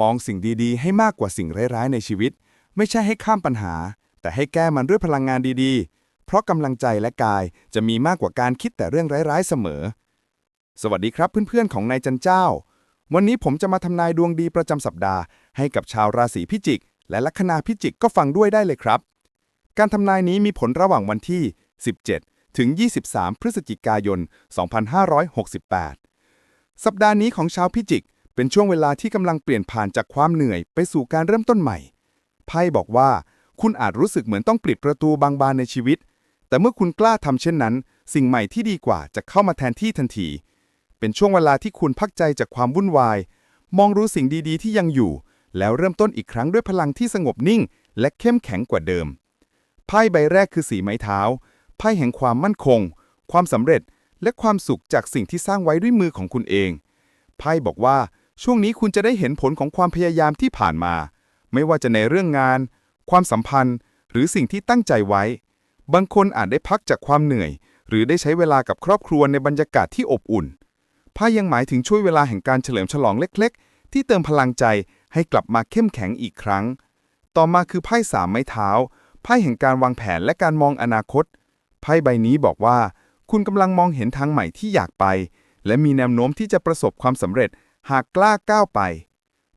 มองสิ่งดีๆ ให้มากกว่าสิ่งร้ายๆในชีวิต ไม่ใช่ให้ข้ามปัญหา แต่ให้แก้มันด้วยพลังงานดีๆ เพราะกำลังใจและกายจะมีมากกว่าการคิดแต่เรื่องร้ายๆเสมอ สวัสดีครับเพื่อนๆของนายจันเจ้า วันนี้ผมจะมาทำนายดวงดีประจำสัปดาห์ ให้กับชาวราศีพิจิก และลัคนาพิจิกก็ฟังด้วยได้เลยครับ การทำนายนี้มีผลระหว่างวันที่ 17 ถึง 23 พฤศจิกายน 2568 สัปดาห์นี้ของชาวพิจิก เป็นช่วงเวลาที่กำลังเปลี่ยนผ่านจากความเหนื่อยไปสู่การเริ่มต้นใหม่ ไพ่บอกว่า คุณอาจรู้สึกเหมือนต้องปิดประตูบางบานในชีวิต แต่เมื่อคุณกล้าทำเช่นนั้น สิ่งใหม่ที่ดีกว่าจะเข้ามาแทนที่ทันที เป็นช่วงเวลาที่คุณพักใจจากความวุ่นวาย มองรู้สิ่งดีๆ ที่ยังอยู่ แล้วเริ่มต้นอีกครั้งด้วยพลังที่สงบนิ่ง และเข้มแข็งกว่าเดิม ไพ่ใบแรกคือสีไม้เท้า ไพ่แห่งความมั่นคง ความสำเร็จ และความสุขจากสิ่งที่สร้างไว้ด้วยมือของคุณเองไพ่บอกว่า ช่วงนี้คุณจะได้เห็นผลของความพยายามที่ผ่านมา ไม่ว่าจะในเรื่องงาน ความสัมพันธ์ หรือสิ่งที่ตั้งใจไว้ บางคนอาจได้พักจากความเหนื่อย หรือได้ใช้เวลากับครอบครัวในบรรยากาศที่อบอุ่นไพ่ยังหมายถึงช่วงเวลาแห่งการเฉลิมฉลองเล็ก ๆ ที่เติมพลังใจให้กลับมาเข้มแข็งอีกครั้ง ต่อมาคือไพ่สามไม้เท้า ไพ่แห่งการวางแผนและการมองอนาคต ไพ่ใบนี้บอกว่า คุณกำลังมองเห็นทางใหม่ที่อยากไป และมีแนวโน้มที่จะประสบความสำเร็จ หากกล้าก้าวไป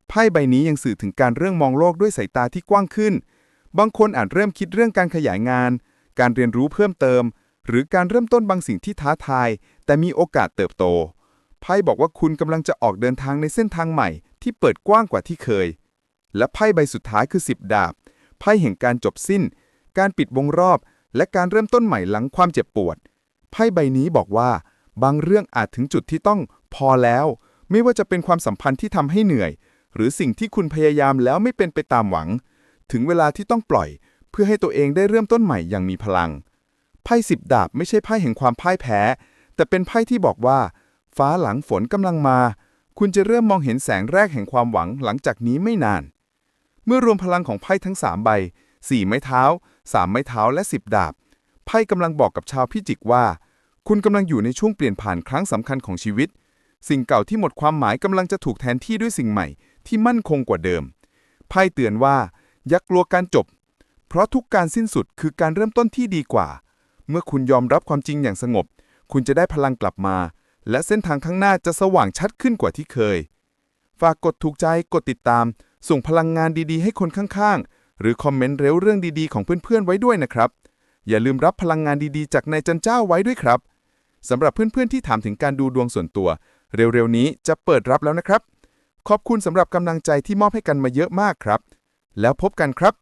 ไพ่ใบนี้ยังสื่อถึงการเรื่องมองโลกด้วยสายตาที่กว้างขึ้น บางคนอาจเริ่มคิดเรื่องการขยายงาน การเรียนรู้เพิ่มเติม หรือการเริ่มต้นบางสิ่งที่ท้าทาย แต่มีโอกาสเติบโต ไพ่บอกว่าคุณกำลังจะออกเดินทางในเส้นทางใหม่ ที่เปิดกว้างกว่าที่เคย และไพ่ใบสุดท้ายคือ 10 ดาบ ไพ่แห่งการจบสิ้น การปิดวงรอบ และการเริ่มต้นใหม่หลังความเจ็บปวด ไพ่ใบนี้บอกว่า บางเรื่องอาจถึงจุดที่ต้องพอแล้ว ไม่ว่าจะเป็นความสัมพันธ์ที่ทำให้เหนื่อย หรือสิ่งที่คุณพยายามแล้วไม่เป็นไปตามหวัง ถึงเวลาที่ต้องปล่อย เพื่อให้ตัวเองได้เริ่มต้นใหม่อย่างมีพลัง ไพ่สิบดาบไม่ใช่ไพ่แห่งความพ่ายแพ้ แต่เป็นไพ่ที่บอกว่า ฟ้าหลังฝนกำลังมา คุณจะเริ่มมองเห็นแสงแรกแห่งความหวังหลังจากนี้ไม่นาน เมื่อรวมพลังของไพ่ทั้ง 3 ใบ 4 ไม้เท้า 3 ไม้เท้าและ 10 ดาบ ไพ่กำลังบอกกับชาวพิจิกว่า คุณกำลังอยู่ในช่วงเปลี่ยนผ่านครั้งสำคัญของชีวิต สิ่งเก่าที่หมดความหมายกำลังจะถูกแทนที่ด้วยสิ่งใหม่ ที่มั่นคงกว่าเดิม ไพ่เตือนว่า อย่ากลัวการจบ เพราะทุกการสิ้นสุดคือการเริ่มต้นที่ดีกว่า เมื่อคุณยอมรับความจริงอย่างสงบ คุณจะได้พลังกลับมา และเส้นทางข้างหน้าจะสว่างชัดขึ้นกว่าที่เคย ฝากกดถูกใจกดติดตาม ส่งพลังงานดีๆ ให้คนข้างๆ หรือคอมเมนต์เร็วเรื่องดีๆ ของเพื่อนๆไว้ด้วยนะครับ อย่าลืมรับพลังงานดีๆ จากนายจันเจ้าไว้ด้วยครับสำหรับเพื่อนๆที่ถามถึงการดูดวงส่วนตัว เร็วๆนี้จะเปิดรับแล้วนะครับ ขอบคุณสำหรับกำลังใจที่มอบให้กันมาเยอะมากครับ แล้วพบกันครับ